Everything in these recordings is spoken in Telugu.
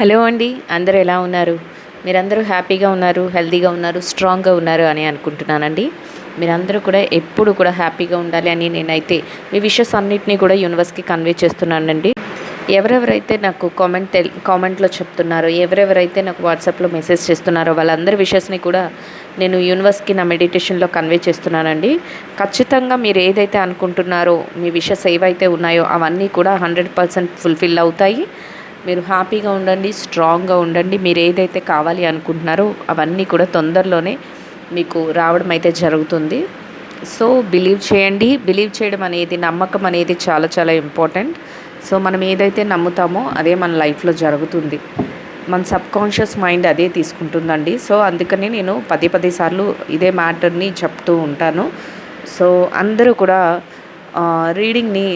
హలో అండి అందరూ ఎలా ఉన్నారు? మీరందరూ హ్యాపీగా ఉన్నారు హెల్తీగా ఉన్నారు స్ట్రాంగ్గా ఉన్నారు అని అనుకుంటున్నానండి. మీరందరూ కూడా ఎప్పుడు కూడా హ్యాపీగా ఉండాలి అని నేనైతే మీ విషెస్ అన్నిటినీ కూడా యూనివర్స్కి కన్వే చేస్తున్నానండి. ఎవరెవరైతే నాకు కామెంట్ తెల్ కామెంట్లో చెప్తున్నారో ఎవరెవరైతే నాకు వాట్సాప్లో మెసేజ్ చేస్తున్నారో వాళ్ళందరి విషెస్ని కూడా నేను యూనివర్స్కి నా మెడిటేషన్లో కన్వే చేస్తున్నానండి. ఖచ్చితంగా మీరు ఏదైతే అనుకుంటున్నారో మీ విషెస్ ఏవైతే ఉన్నాయో అవన్నీ కూడా హండ్రెడ్ పర్సెంట్ ఫుల్ఫిల్ అవుతాయి. మీరు హ్యాపీగా ఉండండి స్ట్రాంగ్గా ఉండండి. మీరు ఏదైతే కావాలి అనుకుంటున్నారో అవన్నీ కూడా తొందరలోనే మీకు రావడం అయితే జరుగుతుంది. సో బిలీవ్ చేయండి. బిలీవ్ చేయడం అనేది నమ్మకం అనేది చాలా చాలా ఇంపార్టెంట్. సో మనం ఏదైతే నమ్ముతామో అదే మన లైఫ్లో జరుగుతుంది. మన సబ్ కాన్షియస్ మైండ్ అదే తీసుకుంటుందండి. సో అందుకని నేను పది పది సార్లు ఇదే మ్యాటర్ని చెప్తూ ఉంటాను. సో అందరూ కూడా రీడింగ్ని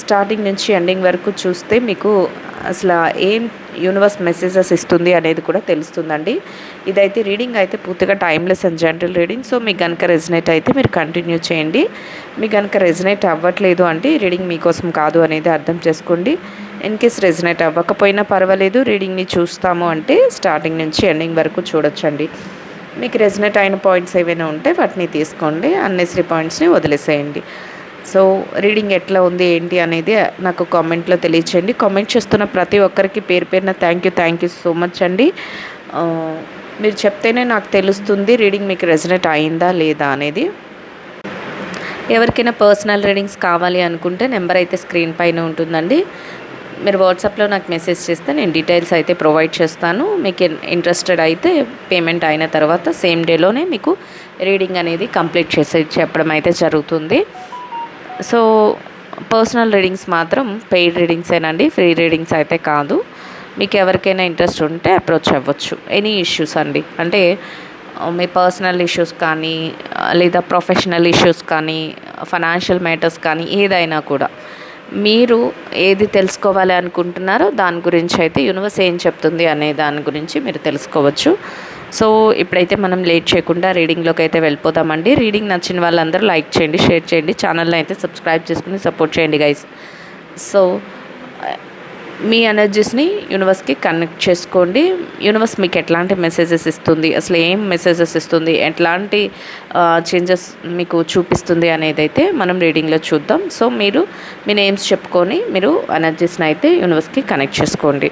స్టార్టింగ్ నుంచి ఎండింగ్ వరకు చూస్తే మీకు అసలు ఏం యూనివర్స్ మెసేజెస్ ఇస్తుంది అనేది కూడా తెలుస్తుందండి. ఇదైతే రీడింగ్ అయితే పూర్తిగా timeless and general reading so మీకు కనుక రెజినేట్ అయితే మీరు కంటిన్యూ చేయండి. మీకు కనుక రెజినేట్ అవ్వట్లేదు అంటే రీడింగ్ మీకోసం కాదు అనేది అర్థం చేసుకోండి. ఇన్ కేస్ రెజినేట్ అవ్వకపోయినా పర్వాలేదు. రీడింగ్ని చూస్తాము అంటే స్టార్టింగ్ నుంచి ఎండింగ్ వరకు చూడొచ్చండి. మీకు రెజినేట్ అయిన పాయింట్స్ ఏవైనా ఉంటే వాటిని తీసుకోండి. అన్నెసరీ పాయింట్స్ని వదిలేసేయండి. సో రీడింగ్ ఎట్లా ఉంది ఏంటి అనేది నాకు కామెంట్లో తెలియచేయండి. కామెంట్ చేస్తున్న ప్రతి ఒక్కరికి పేరు పేరున thank you thank you so much అండి. మీరు చెప్తేనే నాకు తెలుస్తుంది రీడింగ్ మీకు రెజనేట్ అయిందా లేదా అనేది. ఎవరికైనా పర్సనల్ రీడింగ్స్ కావాలి అనుకుంటే నెంబర్ అయితే స్క్రీన్ పైన ఉంటుందండి. మీరు వాట్సాప్లో నాకు మెసేజ్ చేస్తే నేను డీటెయిల్స్ అయితే ప్రొవైడ్ చేస్తాను. మీకు ఇంట్రెస్టెడ్ అయితే పేమెంట్ అయిన తర్వాత సేమ్ డేలోనే మీకు రీడింగ్ అనేది కంప్లీట్ చేసి చెప్పడం అయితే జరుగుతుంది. సో పర్సనల్ రీడింగ్స్ మాత్రం పెయిడ్ రీడింగ్సేనండి ఫ్రీ రీడింగ్స్ అయితే కాదు. మీకు ఎవరికైనా ఇంట్రెస్ట్ ఉంటే అప్రోచ్ అవ్వచ్చు. ఎనీ ఇష్యూస్ అండి. అంటే మీ పర్సనల్ ఇష్యూస్ కానీ లేదా ప్రొఫెషనల్ ఇష్యూస్ కానీ ఫైనాన్షియల్ మ్యాటర్స్ కానీ ఏదైనా కూడా. మీరు ఏది తెలుసుకోవాలి అనుకుంటున్నారో దాని గురించి అయితే యూనివర్స్ ఏం చెప్తుంది అనే దాని గురించి మీరు తెలుసుకోవచ్చు. సో ఇప్పుడైతే మనం లేట్ చేయకుండా రీడింగ్లోకి అయితే వెళ్ళిపోతామండి. రీడింగ్ నచ్చిన వాళ్ళందరూ లైక్ చేయండి షేర్ చేయండి ఛానల్ని అయితే సబ్స్క్రైబ్ చేసుకుని సపోర్ట్ చేయండి గైస్ సో మీ ఎనర్జీస్ని యూనివర్స్కి కనెక్ట్ చేసుకోండి. యూనివర్స్ మీకు ఎట్లాంటి మెసేజెస్ ఇస్తుంది? అసలు ఏం మెసేజెస్ ఇస్తుంది? ఎట్లాంటి చేంజెస్ మీకు చూపిస్తుంది అనేది అయితే మనం రీడింగ్లో చూద్దాం. సో మీరు మీ నేమ్స్ చెప్పుకొని మీరు ఎనర్జీస్ని అయితే యూనివర్స్కి కనెక్ట్ చేసుకోండి.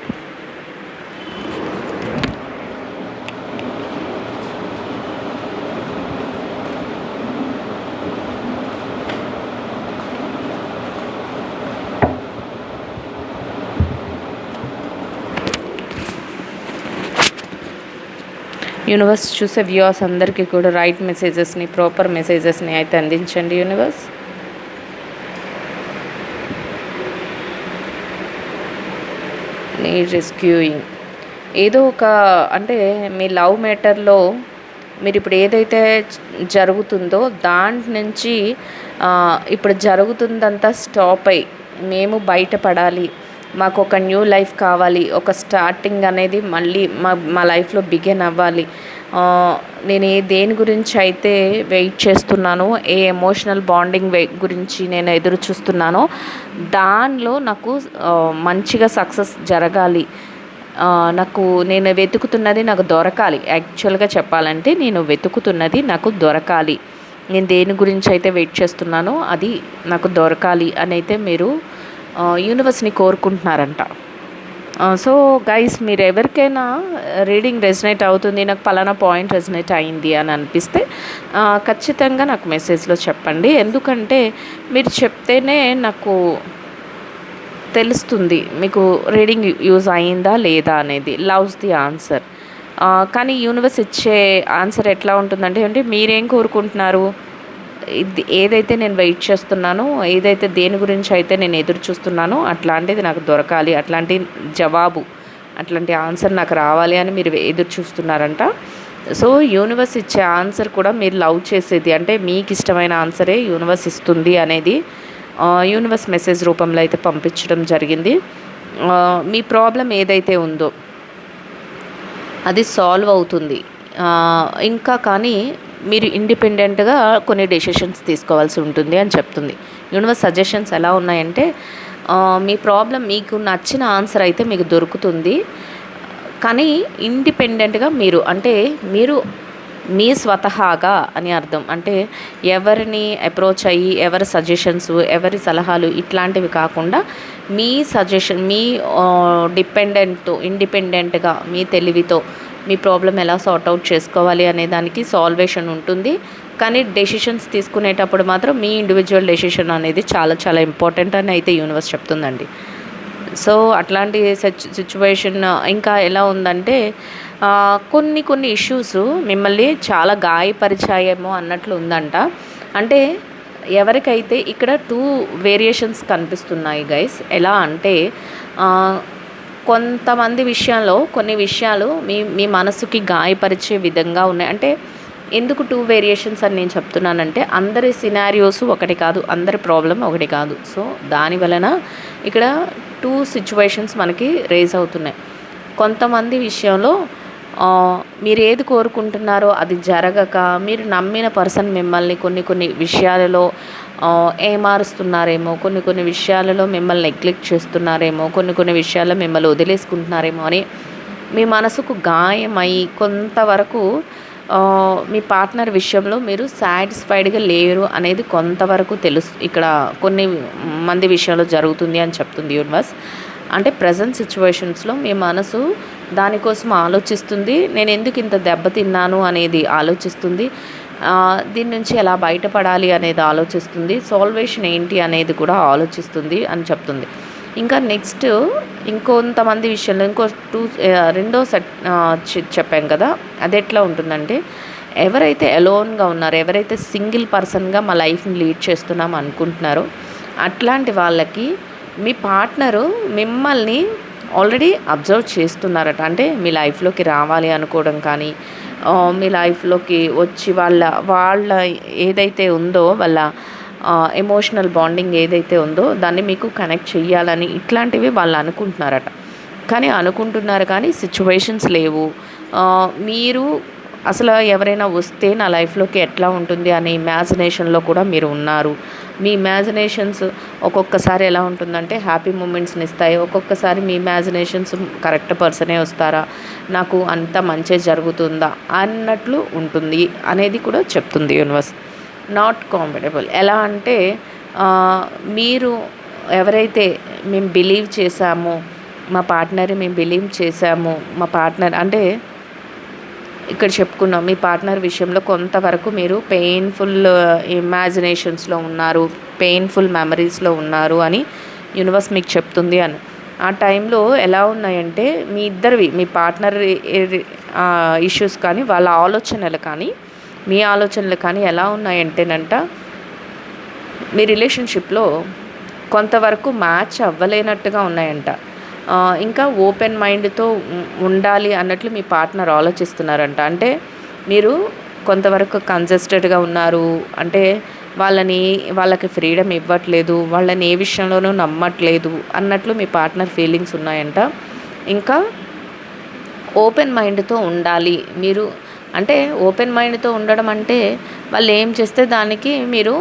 యూనివర్స్ చూసే వ్యూవర్స్ అందరికీ కూడా రైట్ మెసేజెస్ని ప్రాపర్ మెసేజెస్ని అయితే అందించండి యూనివర్స్. రెస్క్యూయింగ్ ఏదో ఒక అంటే మీ లవ్ మ్యాటర్లో మీరు ఇప్పుడు ఏదైతే జరుగుతుందో దాంట్ నుంచి ఇప్పుడు జరుగుతుందంతా స్టాప్ అయ్యి మేము బయటపడాలి మాకు ఒక న్యూ లైఫ్ కావాలి. ఒక స్టార్టింగ్ అనేది మళ్ళీ మా మా లైఫ్లో బిగిన్ అవ్వాలి. నేను ఏ దేని గురించి అయితే వెయిట్ చేస్తున్నానో ఏ ఎమోషనల్ బాండింగ్ గురించి నేను ఎదురు చూస్తున్నానో దానిలో నాకు మంచిగా సక్సెస్ జరగాలి. నాకు నేను వెతుకుతున్నది నాకు దొరకాలి. యాక్చువల్గా చెప్పాలంటే నేను వెతుకుతున్నది నాకు దొరకాలి. నేను దేని గురించి అయితే వెయిట్ చేస్తున్నానో అది నాకు దొరకాలి అని అయితే మీరు యూనివర్స్ని కోరుకుంటున్నారంట. సో గైస్ మీరు ఎవరికైనా రీడింగ్ రెజినేట్ అవుతుంది నాకు పలానా పాయింట్ రెజినేట్ అయింది అని అనిపిస్తే ఖచ్చితంగా నాకు మెసేజ్లో చెప్పండి. ఎందుకంటే మీరు చెప్తేనే నాకు తెలుస్తుంది మీకు రీడింగ్ యూజ్ అయిందా లేదా అనేది. లవ్స్ ది ఆన్సర్ కానీ యూనివర్స్ ఇచ్చే ఆన్సర్ ఎట్లా ఉంటుందంటే అంటే మీరేం కోరుకుంటున్నారు? ఇది ఏదైతే నేను వెయిట్ చేస్తున్నానో ఏదైతే దేని గురించి అయితే నేను ఎదురు చూస్తున్నానో అట్లాంటిది నాకు దొరకాలి. అట్లాంటి జవాబు అట్లాంటి ఆన్సర్ నాకు రావాలి అని మీరు ఎదురు చూస్తున్నారంట. సో యూనివర్స్ ఇచ్చే ఆన్సర్ కూడా మీరు లవ్ చేసేది అంటే మీకు ఇష్టమైన ఆన్సరే యూనివర్స్ ఇస్తుంది అనేది యూనివర్స్ మెసేజ్ రూపంలో అయితే పంపించడం జరిగింది. మీ ప్రాబ్లం ఏదైతే ఉందో అది సాల్వ్ అవుతుంది. ఇంకా కానీ మీరు ఇండిపెండెంట్గా కొన్ని డెసిషన్స్ తీసుకోవాల్సి ఉంటుంది అని చెప్తుంది. యూనివర్స్ సజెషన్స్ ఎలా ఉన్నాయంటే మీ ప్రాబ్లం మీకు నచ్చిన ఆన్సర్ అయితే మీకు దొరుకుతుంది. కానీ ఇండిపెండెంట్గా మీరు అంటే మీరు మీ స్వతహాగా అని అర్థం. అంటే ఎవరిని అప్రోచ్ అయ్యి ఎవరి సజెషన్స్ ఎవరి సలహాలు ఇట్లాంటివి కాకుండా మీ సజెషన్ మీ డిపెండెంట్తో ఇండిపెండెంట్గా మీ తెలివితో మీ ప్రాబ్లం ఎలా సార్ట్ అవుట్ చేసుకోవాలి అనే దానికి సాల్వేషన్ ఉంటుంది. కానీ డెసిషన్స్ తీసుకునేటప్పుడు మాత్రం మీ ఇండివిజువల్ డెసిషన్ అనేది చాలా చాలా ఇంపార్టెంట్ అని అయితే యూనివర్స్ చెప్తుందండి. సో అట్లాంటి సిచ్యువేషన్ ఇంకా ఎలా ఉందంటే కొన్ని కొన్ని ఇష్యూస్ మిమ్మల్ని చాలా గాయపరిచాయేమో అన్నట్లు ఉందంట. అంటే ఎవరికైతే ఇక్కడ టూ వేరియేషన్స్ కనిపిస్తున్నాయి గైస్ ఎలా అంటే కొంతమంది విషయంలో కొన్ని విషయాలు మీ మీ మనసుకి గాయపరిచే విధంగా ఉన్నాయి. అంటే ఎందుకు టూ వేరియేషన్స్ అని నేను చెప్తున్నానంటే అందరి సినారియోస్ ఒకటి కాదు అందరి ప్రాబ్లం ఒకటి కాదు. సో దాని వలన ఇక్కడ టూ సిచ్యువేషన్స్ మనకి రేజ్ అవుతున్నాయి. కొంతమంది విషయంలో మీరు ఏది కోరుకుంటున్నారో అది జరగక మీరు నమ్మిన పర్సన్ మిమ్మల్ని కొన్ని కొన్ని విషయాలలో ఏమారుస్తున్నారేమో కొన్ని కొన్ని విషయాలలో మిమ్మల్ని నెగ్లెక్ట్ చేస్తున్నారేమో కొన్ని కొన్ని విషయాల్లో మిమ్మల్ని వదిలేసుకుంటున్నారేమో అని మీ మనసుకు గాయమై కొంతవరకు మీ పార్ట్నర్ విషయంలో మీరు సాటిస్ఫైడ్గా లేరు అనేది కొంతవరకు తెలుసు. ఇక్కడ కొన్ని మంది విషయంలో జరుగుతుంది అని చెప్తుంది యూనివర్స్ అంటే ప్రజెంట్ సిచ్యువేషన్స్లో మీ మనసు దానికోసం ఆలోచిస్తుంది. నేను ఎందుకు ఇంత దెబ్బతిన్నాను అనేది ఆలోచిస్తుంది. దీని నుంచి ఎలా బయటపడాలి అనేది ఆలోచిస్తుంది. సాల్వేషన్ ఏంటి అనేది కూడా ఆలోచిస్తుంది అని చెప్తుంది. ఇంకా నెక్స్ట్ ఇంకొంతమంది విషయంలో ఇంకో టూ రెండో సెట్ చెప్పాం కదా అది ఎట్లా ఉంటుందంటే ఎవరైతే ఎలోన్గా ఉన్నారో ఎవరైతే సింగిల్ పర్సన్గా మా లైఫ్ని లీడ్ చేస్తున్నాం అనుకుంటున్నారో అట్లాంటి వాళ్ళకి మీ పార్ట్నరు మిమ్మల్ని ఆల్రెడీ అబ్జర్వ్ చేస్తున్నారట. అంటే మీ లైఫ్లోకి రావాలి అనుకోవడం కానీ మీ లైఫ్లోకి వచ్చి వాళ్ళ వాళ్ళ ఏదైతే ఉందో వాళ్ళ ఎమోషనల్ బాండింగ్ ఏదైతే ఉందో దాన్ని మీకు కనెక్ట్ చేయాలని ఇట్లాంటివి వాళ్ళు అనుకుంటున్నారట. కానీ అనుకుంటున్నారు కానీ సిచ్యువేషన్స్ లేవు. మీరు అసలు ఎవరైనా వస్తే నా లైఫ్లోకి ఎట్లా ఉంటుంది అనే ఇమాజినేషన్లో కూడా మీరు ఉన్నారు. మీ ఇమాజినేషన్స్ ఒక్కొక్కసారి ఎలా ఉంటుందంటే హ్యాపీ మూమెంట్స్ని ఇస్తాయి. ఒక్కొక్కసారి మీ ఇమాజినేషన్స్ కరెక్ట్ పర్సనే వస్తారా? నాకు అంత మంచి జరుగుతుందా? అన్నట్లు ఉంటుంది అనేది కూడా చెప్తుంది యూనివర్స్ నాట్ కాంఫర్టబుల్ ఎలా అంటే మీరు ఎవరైతే మేము బిలీవ్ చేశామో మా పార్ట్నర్ మేము బిలీవ్ చేశాము మా పార్ట్నర్ అంటే ఇక్కడ చెప్పుకున్నాం మీ పార్ట్నర్ విషయంలో కొంతవరకు మీరు పెయిన్ఫుల్ ఇమాజినేషన్స్లో uh, ఉన్నారు పెయిన్ఫుల్ మెమరీస్లో ఉన్నారు అని యూనివర్స్ మీకు చెప్తుంది అని. ఆ టైంలో ఎలా ఉన్నాయంటే మీ ఇద్దరివి మీ పార్ట్నర్ ఇష్యూస్ కానీ వాళ్ళ ఆలోచనలు కానీ మీ ఆలోచనలు కానీ ఎలా ఉన్నాయంటేనంట మీ రిలేషన్షిప్లో కొంతవరకు మ్యాచ్ అవ్వలేనట్టుగా ఉన్నాయంట. ఇంకా ఓపెన్ మైండ్తో ఉండాలి అన్నట్లు మీ పార్ట్నర్ ఆలోచిస్తున్నారంట. అంటే మీరు కొంతవరకు కన్జెస్టెడ్గా ఉన్నారు. అంటే వాళ్ళని వాళ్ళకి ఫ్రీడమ్ ఇవ్వట్లేదు వాళ్ళని ఏ విషయంలోనూ నమ్మట్లేదు అన్నట్లు మీ పార్ట్నర్ ఫీలింగ్స్ ఉన్నాయంట. ఇంకా ఓపెన్ మైండ్తో ఉండాలి. మీరు అంటే ఓపెన్ మైండ్తో ఉండడం అంటే వాళ్ళు ఏం చేస్తే దానికి మీరు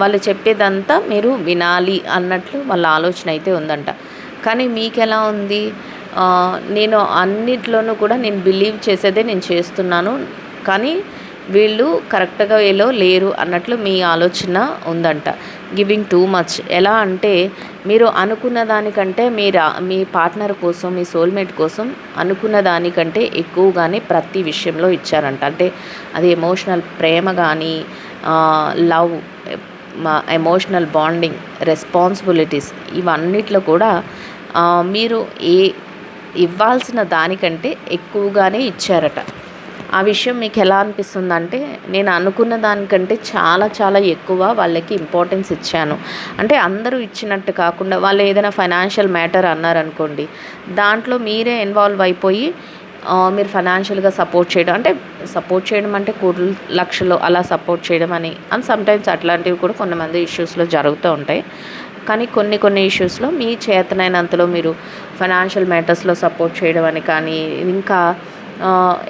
వాళ్ళు చెప్పేదంతా మీరు వినాలి అన్నట్లు వాళ్ళ ఆలోచన అయితే ఉందంట. కానీ మీకు ఎలా ఉంది నేను అన్నిట్లోనూ కూడా నేను బిలీవ్ చేసేదే నేను చేస్తున్నాను. కానీ వీళ్ళు కరెక్ట్గా వేలో లేరు అన్నట్లు మీ ఆలోచన ఉందంట. Giving too much. ఎలా అంటే మీరు అనుకున్న దానికంటే మీరు మీ పార్ట్నర్ కోసం మీ సోల్మేట్ కోసం అనుకున్న దానికంటే ఎక్కువగానే ప్రతి విషయంలో ఇచ్చారంట. అంటే అది ఎమోషనల్ ప్రేమ కానీ లవ్ మా ఎమోషనల్ బాండింగ్ రెస్పాన్సిబిలిటీస్ ఇవన్నిట్లో కూడా మీరు ఏ ఇవ్వాల్సిన దానికంటే ఎక్కువగానే ఇచ్చారట. ఆ విషయం మీకు ఎలా అనిపిస్తుందంటే నేను అనుకున్న దానికంటే చాలా చాలా ఎక్కువ వాళ్ళకి ఇంపార్టెన్స్ ఇచ్చాను. అంటే అందరూ ఇచ్చినట్టు కాకుండా వాళ్ళు ఏదైనా ఫైనాన్షియల్ మ్యాటర్ అన్నారనుకోండి దాంట్లో మీరే ఇన్వాల్వ్ అయిపోయి మీరు ఫైనాన్షియల్గా సపోర్ట్ చేయడం అంటే సపోర్ట్ చేయడం అంటే కోట్ల లక్షలు అలా సపోర్ట్ చేయడం అని అండ్ సమ్టైమ్స్ అట్లాంటివి కూడా కొంతమంది ఇష్యూస్లో జరుగుతూ ఉంటాయి. కానీ కొన్ని కొన్ని ఇష్యూస్లో మీ చేతనైనంతలో మీరు ఫైనాన్షియల్ మ్యాటర్స్లో సపోర్ట్ చేయడం అని కానీ ఇంకా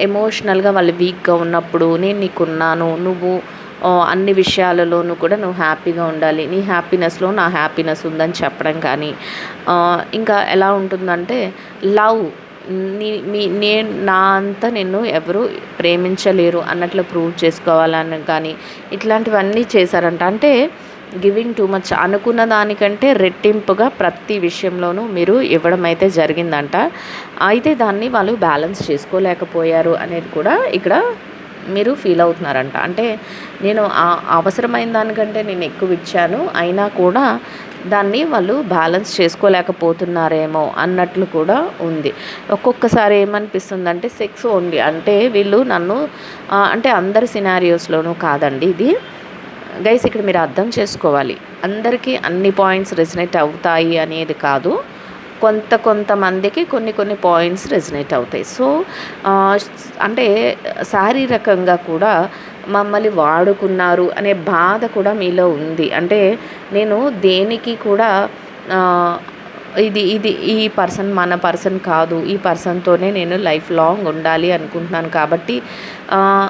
ఎమోషనల్గా వాళ్ళు వీక్గా ఉన్నప్పుడు నేను నీకున్నాను నువ్వు అన్ని విషయాలలోనూ కూడా నువ్వు హ్యాపీగా ఉండాలి. నీ హ్యాపీనెస్లో నా హ్యాపీనెస్ ఉందని చెప్పడం కానీ ఇంకా ఎలా ఉంటుందంటే లవ్ నీ మీ నేను నా అంతా నిన్ను ఎవరు ప్రేమించలేరు అన్నట్లు ప్రూవ్ చేసుకోవాలని కానీ ఇట్లాంటివన్నీ చేశారంట. అంటే గివింగ్ టూ మచ్ అనుకున్న దానికంటే రెట్టింపుగా ప్రతి విషయంలోనూ మీరు ఇవ్వడం అయితే జరిగిందంట. అయితే దాన్ని వాళ్ళు బ్యాలెన్స్ చేసుకోలేకపోయారు అనేది కూడా ఇక్కడ మీరు ఫీల్ అవుతున్నారంట. అంటే నేను అవసరమైన దానికంటే నేను ఎక్కువ ఇచ్చాను అయినా కూడా దాన్ని వాళ్ళు బ్యాలెన్స్ చేసుకోలేకపోతున్నారేమో అన్నట్లు కూడా ఉంది. ఒక్కొక్కసారి ఏమనిపిస్తుంది అంటే సెక్స్ ఓన్లీ అంటే వీళ్ళు నన్ను అంటే అందరి సినారియోస్లోనూ కాదండి ఇది. గైస్ ఇక్కడ మీరు అర్థం చేసుకోవాలి. అందరికీ అన్ని పాయింట్స్ రెసినేట్ అవుతాయి అనేది కాదు. కొంత కొంతమందికి కొన్ని కొన్ని పాయింట్స్ రెజినేట్ అవుతాయి. సో అంటే శారీరకంగా కూడా మమ్మల్ని వాడుకున్నారు అనే బాధ కూడా మీలో ఉంది. అంటే నేను దేనికి కూడా ఇది ఇది ఈ పర్సన్ మన పర్సన్ కాదు ఈ పర్సన్తోనే నేను లైఫ్ లాంగ్ ఉండాలి అనుకుంటున్నాను కాబట్టి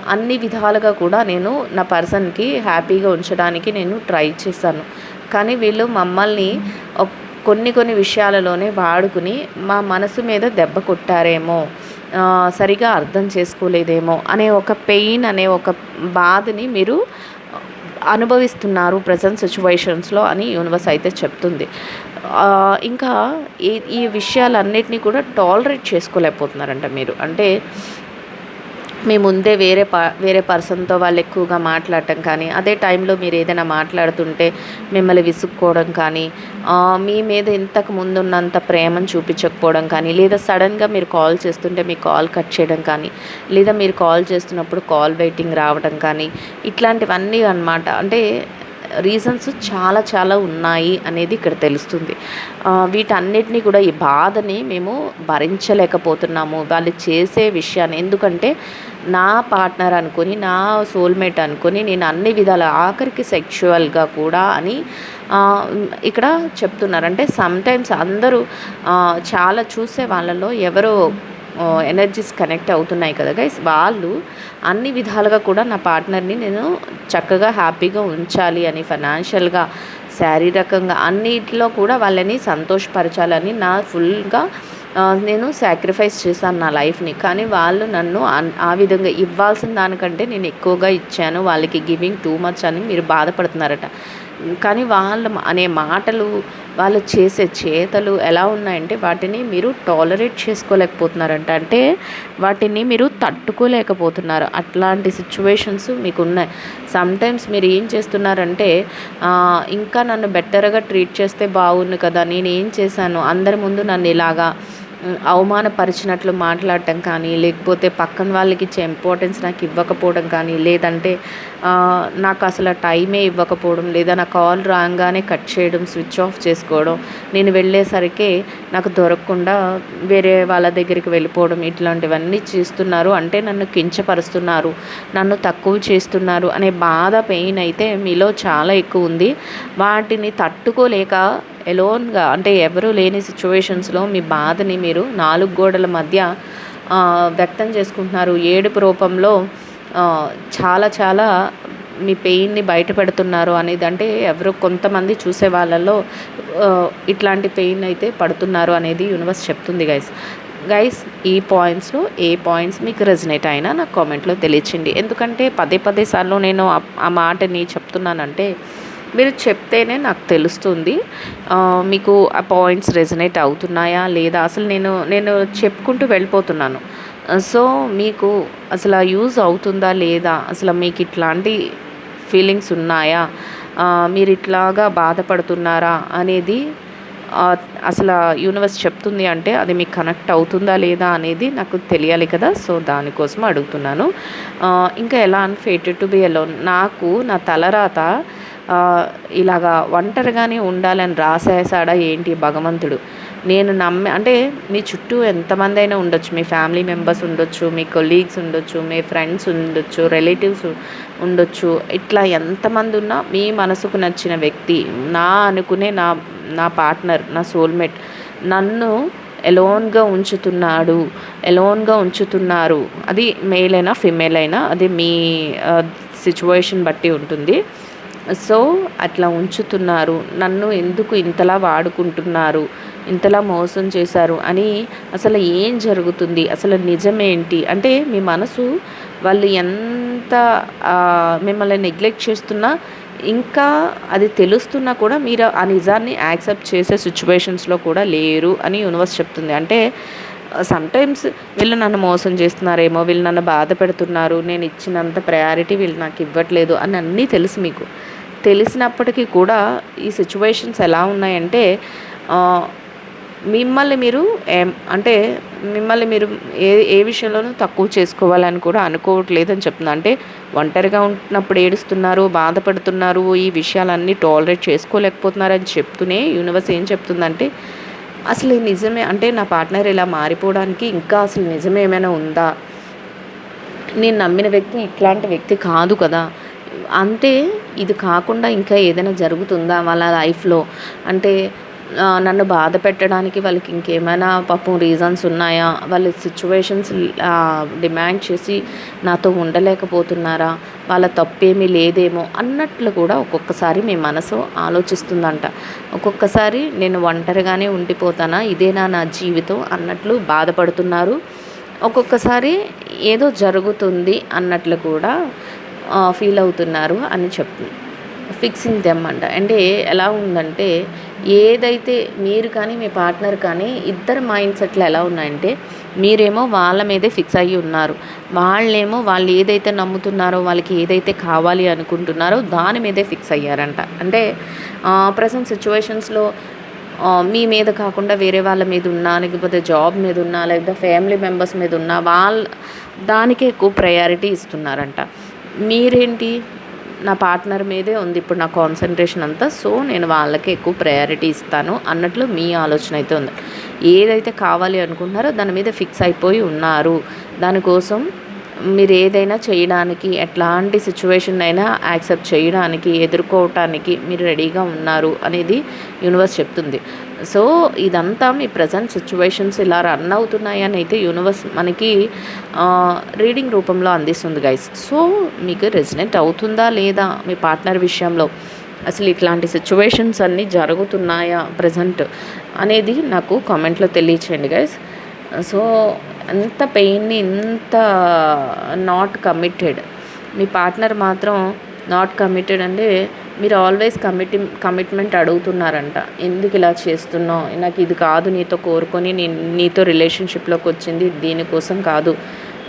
అన్ని విధాలుగా కూడా నేను నా పర్సన్కి హ్యాపీగా ఉంచడానికి నేను ట్రై చేశాను. కానీ వీళ్ళు మమ్మల్ని కొన్ని కొన్ని విషయాలలోనే వాడుకుని మా మనసు మీద దెబ్బ కొట్టారేమో సరిగా అర్థం చేసుకోలేదేమో అనే ఒక పెయిన్ అనే ఒక బాధని మీరు అనుభవిస్తున్నారు ప్రజెంట్ సిచ్యువేషన్స్లో అని యూనివర్స్ అయితే చెప్తుంది. ఇంకా ఈ ఈ విషయాలన్నిటినీ కూడా టాలరేట్ చేసుకోలేకపోతున్నారంట మీరు. అంటే మీ ముందే వేరే ప వేరే పర్సన్తో వాళ్ళు ఎక్కువగా మాట్లాడటం కానీ అదే టైంలో మీరు ఏదైనా మాట్లాడుతుంటే మిమ్మల్ని విసుక్కోవడం కానీ మీ మీద ఇంతకు ముందున్నంత ప్రేమను చూపించకపోవడం కానీ లేదా సడన్గా మీరు కాల్ చేస్తుంటే మీ కాల్ కట్ చేయడం కానీ లేదా మీరు కాల్ చేస్తున్నప్పుడు కాల్ వెయిటింగ్ రావడం కానీ ఇట్లాంటివన్నీ అనమాట అంటే రీజన్స్ చాలా చాలా ఉన్నాయి అనేది ఇక్కడ తెలుస్తుంది. వీటన్నిటినీ కూడా ఈ బాధని మేము భరించలేకపోతున్నాము. వాళ్ళు చేసే విషయాన్ని. ఎందుకంటే నా పార్ట్నర్ అనుకొని నా సోల్మేట్ అనుకొని నేను అన్ని విధాల ఆఖరికి సెక్షువల్గా కూడా అని ఇక్కడ చెప్తున్నారు. అంటే సమ్టైమ్స్ అందరూ చాలా చూసే వాళ్ళలో ఎవరో ఎనర్జీస్ కనెక్ట్ అవుతున్నాయి కదా గైస్ వాళ్ళు అన్ని విధాలుగా కూడా నా పార్ట్నర్ని నేను చక్కగా హ్యాపీగా ఉంచాలి అని ఫైనాన్షియల్గా శారీరకంగా అన్నిటిలో కూడా వాళ్ళని సంతోషపరచాలని నా ఫుల్గా నేను సాక్రిఫైస్ చేశాను నా లైఫ్ని కానీ వాళ్ళు నన్ను ఆ విధంగా ఇవ్వాల్సిన దానికంటే నేను ఎక్కువగా ఇచ్చాను. వాళ్ళకి గివింగ్ టూ మచ్ అని మీరు బాధపడుతున్నారట. కానీ వాళ్ళు అనే మాటలు వాళ్ళు చేసే చేతలు ఎలా ఉన్నాయంటే వాటిని మీరు టాలరేట్ చేసుకోలేకపోతున్నారంట. అంటే వాటిని మీరు తట్టుకోలేకపోతున్నారు. అట్లాంటి సిచ్యువేషన్స్ మీకు ఉన్నాయి సమ్టైమ్స్ మీరు ఏం చేస్తున్నారంటే ఇంకా నన్ను బెటర్గా ట్రీట్ చేస్తే బాగుండు కదా నేను ఏం చేశాను అందరి ముందు నన్ను ఇలాగా అవమానపరిచినట్లు మాట్లాడటం కానీ లేకపోతే పక్కన వాళ్ళకి ఇచ్చే ఇంపార్టెన్స్ నాకు ఇవ్వకపోవడం కానీ లేదంటే నాకు అసలు టైమే ఇవ్వకపోవడం లేదా నా కాల్ రాగానే కట్ చేయడం స్విచ్ ఆఫ్ చేసుకోవడం నేను వెళ్ళేసరికి నాకు దొరకకుండా వేరే వాళ్ళ దగ్గరికి వెళ్ళిపోవడం ఇట్లాంటివన్నీ చేస్తున్నారు. అంటే నన్ను కించపరుస్తున్నారు నన్ను తక్కువ చేస్తున్నారు అనే బాధ పెయిన్ అయితే మీలో చాలా ఎక్కువ ఉంది. వాటిని తట్టుకోలేక ఎలోన్గా అంటే ఎవరూ లేని సిచ్యువేషన్స్లో మీ బాధని మీరు నాలుగు గోడల మధ్య వ్యక్తం చేసుకుంటున్నారు. ఏడుపు రూపంలో చాలా చాలా మీ పెయిన్ని బయటపెడుతున్నారు అనేది అంటే ఎవరు కొంతమంది చూసే వాళ్ళలో ఇట్లాంటి పెయిన్ అయితే పడుతున్నారు అనేది యూనివర్స్ చెప్తుంది గైస్. గైస్ ఈ పాయింట్స్లో ఏ పాయింట్స్ మీకు రెజినేట్ అయినా నాకు కామెంట్లో తెలియచండి ఎందుకంటే పదే పదే సార్లు నేను ఆ మాటని చెప్తున్నానంటే మీరు చెప్తేనే నాకు తెలుస్తుంది. మీకు ఆ పాయింట్స్ రెజనేట్ అవుతున్నాయా? లేదా అసలు నేను నేను చెప్పుకుంటూ వెళ్ళిపోతున్నాను. సో మీకు అసలు యూజ్ అవుతుందా లేదా? అసలు మీకు ఇట్లాంటి ఫీలింగ్స్ ఉన్నాయా? మీరు ఇట్లాగా బాధపడుతున్నారా? అనేది అసలు యూనివర్స్ చెప్తుంది అంటే అది మీకు కనెక్ట్ అవుతుందా లేదా అనేది నాకు తెలియాలి కదా. సో దానికోసం అడుగుతున్నాను. ఇంకా ఎలా అన్ఫేటెడ్ టు బి అలోన్ నాకు నా తలరాత ఇలాగా ఒంటరిగానే ఉండాలని రాసేసాడా ఏంటి భగవంతుడు? నేను నమ్మే అంటే మీ చుట్టూ ఎంతమంది అయినా ఉండొచ్చు. మీ ఫ్యామిలీ మెంబర్స్ ఉండొచ్చు మీ కొలీగ్స్ ఉండొచ్చు మీ ఫ్రెండ్స్ ఉండొచ్చు రిలేటివ్స్ ఉండొచ్చు. ఇట్లా ఎంతమంది ఉన్నా మీ మనసుకు నచ్చిన వ్యక్తి నా అనుకునే నా నా పార్ట్నర్ నా సోల్మేట్ నన్ను ఎలోన్గా ఉంచుతున్నాడు ఎలోన్గా ఉంచుతున్నారు. అది మేల్ అయినా ఫిమేల్ అయినా అది మీ సిచ్యువేషన్ బట్టి ఉంటుంది. సో అట్లా ఉంచుతున్నారు. నన్ను ఎందుకు ఇంతలా వాడుకుంటున్నారు? ఇంతలా మోసం చేశారు? అని అసలు ఏం జరుగుతుంది? అసలు నిజమేంటి? అంటే మీ మనసు వాళ్ళు ఎంత మిమ్మల్ని నెగ్లెక్ట్ చేస్తున్నా ఇంకా అది తెలుస్తున్నా కూడా మీరు ఆ నిజాన్ని యాక్సెప్ట్ చేసే సిచ్యువేషన్స్లో కూడా లేరు అని యూనివర్స్ చెప్తుంది. అంటే సమ్టైమ్స్ వీళ్ళు నన్ను మోసం చేస్తున్నారేమో వీళ్ళు నన్ను బాధ పెడుతున్నారు నేను ఇచ్చినంత ప్రయారిటీ వీళ్ళు నాకు ఇవ్వట్లేదు అని అన్నీ తెలుసు మీకు. తెలిసినప్పటికీ కూడా ఈ సిచ్యువేషన్స్ ఎలా ఉన్నాయంటే మిమ్మల్ని మీరు ఏం అంటే మిమ్మల్ని మీరు ఏ ఏ విషయంలోనూ తక్కువ చేసుకోవాలని కూడా అనుకోవట్లేదని చెప్తున్నా. అంటే ఒంటరిగా ఉంటున్నప్పుడు ఏడుస్తున్నారు బాధపడుతున్నారు ఈ విషయాలన్నీ టాలరేట్ చేసుకోలేకపోతున్నారు అని చెప్తూనే యూనివర్స్ ఏం చెప్తుందంటే అసలు నిజమే అంటే నా పార్ట్నర్ ఇలా మారిపోవడానికి ఇంకా అసలు నిజమే ఏమైనా ఉందా? నేను నమ్మిన వ్యక్తి ఇట్లాంటి వ్యక్తి కాదు కదా. అంతే ఇది కాకుండా ఇంకా ఏదైనా జరుగుతుందా వాళ్ళ లైఫ్లో? అంటే నన్ను బాధ పెట్టడానికి వాళ్ళకి ఇంకేమైనా పాపం రీజన్స్ ఉన్నాయా? వాళ్ళ సిచ్యువేషన్స్ డిమాండ్ చేసి నాతో ఉండలేకపోతున్నారా? వాళ్ళ తప్పేమీ లేదేమో అన్నట్లు కూడా ఒక్కొక్కసారి మీ మనసు ఆలోచిస్తుందంట. ఒక్కొక్కసారి నేను ఒంటరిగానే ఉండిపోతానా? ఇదేనా నా జీవితం అన్నట్లు బాధపడుతున్నారు. ఒక్కొక్కసారి ఏదో జరుగుతుంది అన్నట్లు కూడా ఫీల్ అవుతున్నారు అని చెప్పి. ఫిక్సింగ్ దెమ్ అంట. అంటే ఎలా ఉందంటే ఏదైతే మీరు కానీ మీ పార్ట్నర్ కానీ ఇద్దరు మైండ్ సెట్లు ఎలా ఉన్నాయంటే మీరేమో వాళ్ళ మీదే ఫిక్స్ అయ్యి ఉన్నారు. వాళ్ళేమో వాళ్ళు ఏదైతే నమ్ముతున్నారో వాళ్ళకి ఏదైతే కావాలి అనుకుంటున్నారో దాని మీదే ఫిక్స్ అయ్యారంట. అంటే ప్రజెంట్ సిచ్యువేషన్స్లో మీ మీద కాకుండా వేరే వాళ్ళ మీద ఉన్నా లేకపోతే జాబ్ మీద ఉన్నా లేకపోతే ఫ్యామిలీ మెంబర్స్ మీద ఉన్నా వాళ్ళ దానికే ఎక్కువ ప్రయారిటీ ఇస్తున్నారంట. మీరేంటి? నా పార్ట్నర్ మీదే ఉంది ఇప్పుడు నా కాన్సన్ట్రేషన్ అంతా. సో నేను వాళ్ళకి ఎక్కువ ప్రయారిటీ ఇస్తాను అన్నట్లు మీ ఆలోచన అయితే ఉంది. ఏదైతే కావాలి అనుకుంటున్నారో దాని మీద ఫిక్స్ అయిపోయి ఉన్నారు. దానికోసం మీరు ఏదైనా చేయడానికి ఎట్లాంటి సిచ్యువేషన్ అయినా యాక్సెప్ట్ చేయడానికి ఎదుర్కోవటానికి మీరు రెడీగా ఉన్నారు అనేది యూనివర్స్ చెప్తుంది. సో ఇదంతా మీ ప్రజెంట్ సిచ్యువేషన్స్ ఇలా రన్ అవుతున్నాయి అని అయితే యూనివర్స్ మనకి రీడింగ్ రూపంలో అందిస్తుంది గైస్. సో మీకు రెసిడెంట్ అవుతుందా లేదా మీ పార్ట్నర్ విషయంలో? అసలు ఇట్లాంటి సిచ్యువేషన్స్ అన్నీ జరుగుతున్నాయా ప్రజెంట్? అనేది నాకు కామెంట్లో తెలియచేయండి గైస్. సో అంత పెయిన్ని ఇంత నాట్ కమిటెడ్ మీ పార్ట్నర్ మాత్రం నాట్ కమిటెడ్ అంటే మీరు ఆల్వేస్ కమిటి కమిట్మెంట్ అడుగుతున్నారంట. ఎందుకు ఇలా చేస్తున్నావు? నాకు ఇది కాదు నీతో కోరుకొని నేను నీతో రిలేషన్షిప్లోకి వచ్చింది దీనికోసం కాదు.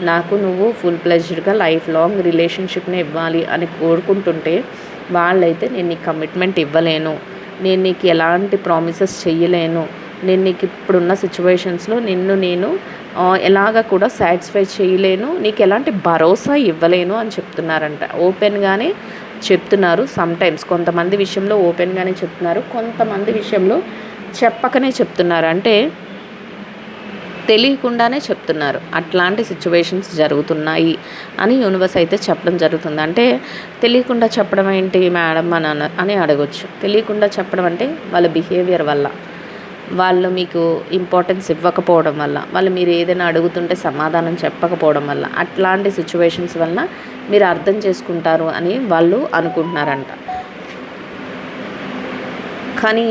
నాకు నువ్వు ఫుల్ ప్లెజ్డ్గా లైఫ్ లాంగ్ రిలేషన్షిప్ని ఇవ్వాలి అని కోరుకుంటుంటే వాళ్ళైతే నేను నీకు కమిట్మెంట్ ఇవ్వలేను. నేను నీకు ఎలాంటి ప్రామిసెస్ చేయలేను నేను నీకు ఇప్పుడున్న సిచ్యువేషన్స్లో నిన్ను నేను ఎలాగ కూడా సాటిస్ఫై చేయలేను నీకు ఎలాంటి భరోసా ఇవ్వలేను అని చెప్తున్నారంట. ఓపెన్గానే చెప్తున్నారు సమ్టైమ్స్ కొంతమంది విషయంలో ఓపెన్గానే చెప్తున్నారు. కొంతమంది విషయంలో చెప్పకనే చెప్తున్నారు. అంటే తెలియకుండానే చెప్తున్నారు. అట్లాంటి సిచ్యువేషన్స్ జరుగుతున్నాయి అని యూనివర్స్ అయితే చెప్పడం జరుగుతుంది. అంటే తెలియకుండా చెప్పడం ఏంటి మేడం అని అని అడగొచ్చు. తెలియకుండా చెప్పడం అంటే వాళ్ళ బిహేవియర్ వల్ల. వాళ్ళు మీకు ఇంపార్టెన్స్ ఇవ్వకపోవడం వల్ల వాళ్ళు మీరు ఏదైనా అడుగుతుంటే సమాధానం చెప్పకపోవడం వల్ల అట్లాంటి సిచ్యువేషన్స్ వలన మీరు అర్థం చేసుకుంటారు అని వాళ్ళు అనుకుంటున్నారంట. కానీ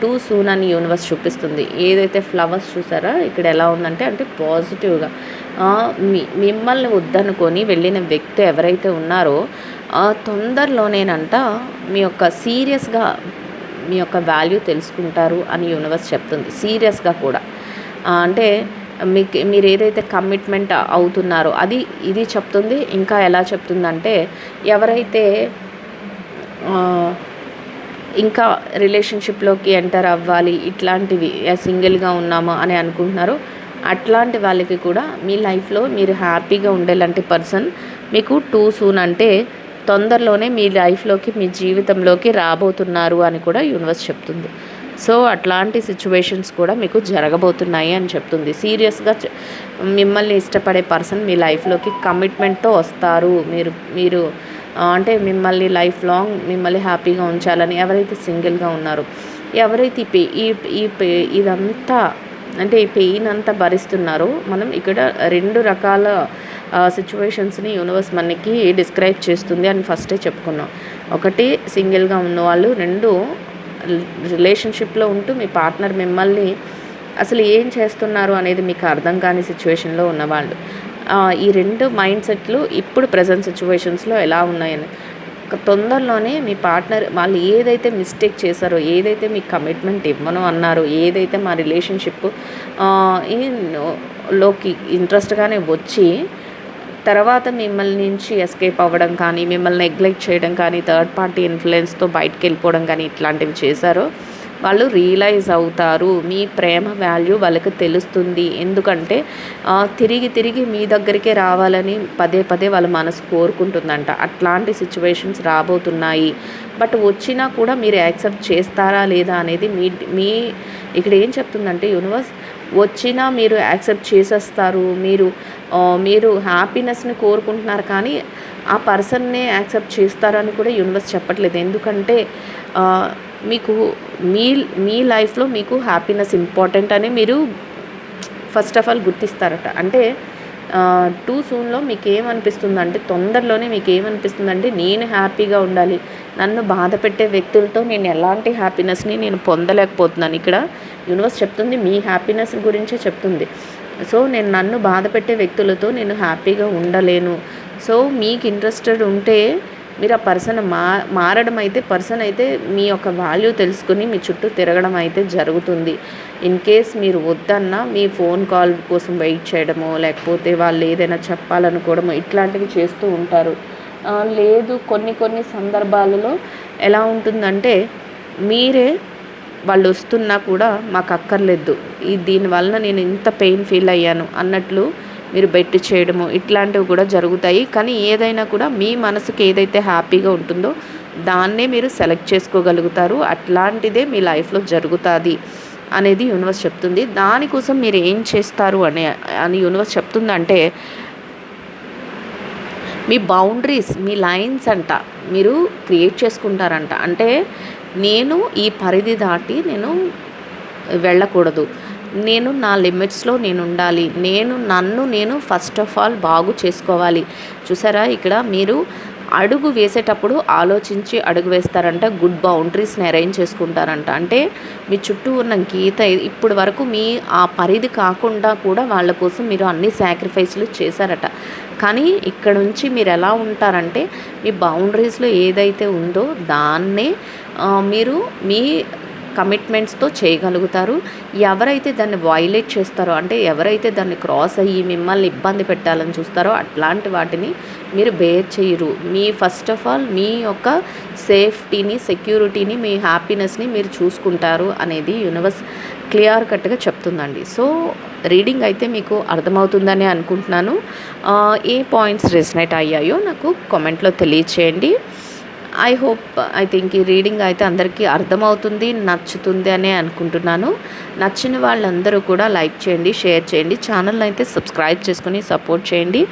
టూ సూన్ అని యూనివర్స్ చూపిస్తుంది. ఏదైతే ఫ్లవర్స్ చూసారో ఇక్కడ ఎలా ఉందంటే అంటే పాజిటివ్గా మీ మిమ్మల్ని వద్దనుకొని వెళ్ళిన వ్యక్తి ఎవరైతే ఉన్నారో ఆ, తొందరలోనేనంట మీ యొక్క సీరియస్గా మీ యొక్క వాల్యూ తెలుసుకుంటారు అని యూనివర్స్ చెప్తుంది. సీరియస్గా కూడా. అంటే మీకు మీరు ఏదైతే కమిట్మెంట్ అవుతున్నారో అది ఇది చెప్తుంది. ఇంకా ఎలా చెప్తుందంటే ఎవరైతే ఇంకా రిలేషన్షిప్లోకి ఎంటర్ అవ్వాలి ఇట్లాంటివి సింగిల్గా ఉన్నాము అని అనుకుంటున్నారో అట్లాంటి వాళ్ళకి కూడా మీ లైఫ్లో మీరు హ్యాపీగా ఉండేలాంటి పర్సన్ మీకు టూ సూన్ అంటే తొందరలోనే మీ లైఫ్లోకి మీ జీవితంలోకి రాబోతున్నారు అని కూడా యూనివర్స్ చెప్తుంది. సో అట్లాంటి సిచ్యువేషన్స్ కూడా మీకు జరగబోతున్నాయి అని చెప్తుంది. సీరియస్గా మిమ్మల్ని ఇష్టపడే పర్సన్ మీ లైఫ్లోకి కమిట్మెంట్తో వస్తారు. మీరు మీరు అంటే మిమ్మల్ని లైఫ్ లాంగ్ మిమ్మల్ని హ్యాపీగా ఉంచాలని ఎవరైతే సింగిల్గా ఉన్నారో ఎవరైతే ఈ పే ఈ ఈ పే ఇదంతా అంటే ఈ పెయిన్ అంతా భరిస్తున్నారో మనం ఇక్కడ రెండు రకాల సిచ్యువేషన్స్ని యూనివర్స్ మనకి డిస్క్రైబ్ చేస్తుంది అని ఫస్టే చెప్పుకున్నాం. ఒకటి సింగిల్గా ఉన్నవాళ్ళు రెండు రిలేషన్షిప్లో ఉంటూ మీ పార్ట్నర్ మిమ్మల్ని అసలు ఏం చేస్తున్నారు అనేది మీకు అర్థం కాని సిచ్యువేషన్లో ఉన్నవాళ్ళు. ఈ రెండు మైండ్ సెట్లు ఇప్పుడు ప్రజెంట్ సిచ్యువేషన్స్లో ఎలా ఉన్నాయని. తొందరలోనే మీ పార్ట్నర్ వాళ్ళు ఏదైతే మిస్టేక్ చేశారో ఏదైతే మీకు కమిట్మెంట్ ఇవ్వను అన్నారో ఏదైతే మా రిలేషన్షిప్లోకి ఇంట్రెస్ట్గానే వచ్చి తర్వాత మిమ్మల్ని నుంచి ఎస్కేప్ అవ్వడం కానీ మిమ్మల్ని నెగ్లెక్ట్ చేయడం కానీ థర్డ్ పార్టీ ఇన్ఫ్లుయెన్స్తో బయటకు వెళ్ళిపోవడం కానీ ఇట్లాంటివి చేశారో. వాళ్ళు రియలైజ్ అవుతారు మీ ప్రేమ వాల్యూ వాళ్ళకి తెలుస్తుంది. ఎందుకంటే తిరిగి తిరిగి మీ దగ్గరికే రావాలని పదే పదే వాళ్ళ మనసు కోరుకుంటుందంట. అట్లాంటి సిచ్యువేషన్స్ రాబోతున్నాయి. బట్ వచ్చినా కూడా మీరు యాక్సెప్ట్ చేస్తారా లేదా అనేది మీ మీ ఇక్కడ ఏం చెప్తుందంటే యూనివర్స్ వచ్చినా మీరు యాక్సెప్ట్ చేసేస్తారు. మీరు మీరు హ్యాపీనెస్ని కోరుకుంటున్నారు కానీ ఆ పర్సన్నే యాక్సెప్ట్ చేస్తారని కూడా యూనివర్స్ చెప్పట్లేదు. ఎందుకంటే మీకు మీ మీ లైఫ్లో మీకు హ్యాపీనెస్ ఇంపార్టెంట్ అని మీరు ఫస్ట్ ఆఫ్ ఆల్ గుర్తిస్తారట. అంటే టూ సూన్లో మీకు ఏమనిపిస్తుంది అంటే తొందరలోనే మీకు ఏమనిపిస్తుందంటే నేను హ్యాపీగా ఉండాలి. నన్ను బాధ పెట్టే వ్యక్తులతో నేను ఎలాంటి హ్యాపీనెస్ని నేను పొందలేకపోతున్నాను. ఇక్కడ యూనివర్స్ చెప్తుంది మీ హ్యాపీనెస్ గురించే చెప్తుంది. సో నేను నన్ను బాధ పెట్టే వ్యక్తులతో నేను హ్యాపీగా ఉండలేను. సో మీకు ఇంట్రెస్టెడ్ ఉంటే మీరు ఆ పర్సన్ మా మారడం అయితే పర్సన్ అయితే మీ యొక్క వాల్యూ తెలుసుకుని మీ చుట్టూ తిరగడం అయితే జరుగుతుంది. ఇన్ కేస్ మీరు వద్దన్నా మీ ఫోన్ కాల్ కోసం వెయిట్ చేయడమో లేకపోతే వాళ్ళు ఏదైనా చెప్పాలనుకోవడమో ఇట్లాంటివి చేస్తూ ఉంటారు. లేదు కొన్ని కొన్ని సందర్భాలలో ఎలా ఉంటుందంటే మీరే వాళ్ళు వస్తున్నా కూడా మాకు అక్కర్లేదు ఈ దీనివలన నేను ఇంత పెయిన్ ఫీల్ అయ్యాను అన్నట్లు మీరు బెట్ చేయడము ఇట్లాంటివి కూడా జరుగుతాయి. కానీ ఏదైనా కూడా మీ మనసుకి ఏదైతే హ్యాపీగా ఉంటుందో దాన్నే మీరు సెలెక్ట్ చేసుకోగలుగుతారు. అట్లాంటిదే మీ లైఫ్లో జరుగుతుంది అనేది యూనివర్స్ చెప్తుంది. దానికోసం మీరు ఏం చేస్తారు అనే అని యూనివర్స్ చెప్తుందంటే మీ బౌండరీస్ మీ లైన్స్ అంట మీరు క్రియేట్ చేసుకుంటారంట. అంటే నేను ఈ పరిధి దాటి నేను వెళ్ళకూడదు. నేను నా లిమిట్స్లో నేను ఉండాలి. నేను నన్ను నేను ఫస్ట్ ఆఫ్ ఆల్ బాగు చేసుకోవాలి. చూసారా? ఇక్కడ మీరు అడుగు వేసేటప్పుడు ఆలోచించి అడుగు వేస్తారంట గుడ్ బౌండరీస్ని అరేంజ్ చేసుకుంటారంట. అంటే మీ చుట్టూ ఉన్న గీత ఇప్పుడు వరకు మీ ఆ పరిధి కాకుండా కూడా వాళ్ళ కోసం మీరు అన్ని సాక్రిఫైస్లు చేశారట. కానీ ఇక్కడ నుంచి మీరు ఎలా ఉంటారంటే మీ బౌండరీస్లో ఏదైతే ఉందో దాన్నే మీరు మీ కమిట్మెంట్స్తో చేయగలుగుతారు. ఎవరైతే దాన్ని వైలేట్ చేస్తారో అంటే ఎవరైతే దాన్ని క్రాస్ అయ్యి మిమ్మల్ని ఇబ్బంది పెట్టాలని చూస్తారో అట్లాంటి వాటిని మీరు బేర్ చేయరు. మీ ఫస్ట్ ఆఫ్ ఆల్ మీ యొక్క సేఫ్టీని సెక్యూరిటీని మీ హ్యాపీనెస్ని మీరు చూసుకుంటారు అనేది యూనివర్స్ క్లియర్ కట్గా చెప్తుందండి. సో రీడింగ్ అయితే మీకు అర్థమవుతుందని అనుకుంటున్నాను. ఏ పాయింట్స్ రెసినేట్ అయ్యాయో నాకు కామెంట్లో తెలియచేయండి. ఐ హోప్ ఐ థింక్ ఈ రీడింగ్ అయితే అందరికీ అర్థమవుతుంది నచ్చుతుంది అనే అనుకుంటున్నాను. నచ్చిన వాళ్ళందరూ కూడా లైక్ చేయండి షేర్ చేయండి ఛానల్ అయితే సబ్స్క్రైబ్ చేసుకుని సపోర్ట్ చేయండి.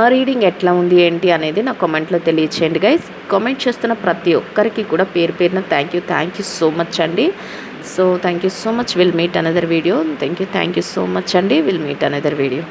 ఆ రీడింగ్ ఎట్లా ఉంది ఏంటి అనేది నా కామెంట్లో తెలియచేయండి గైస్ కామెంట్ చేస్తున్న ప్రతి ఒక్కరికి కూడా పేరు పేరున thank you thank you so much అండి. So thank you so much will meet another video thank you thank you so much అండి. Will meet another video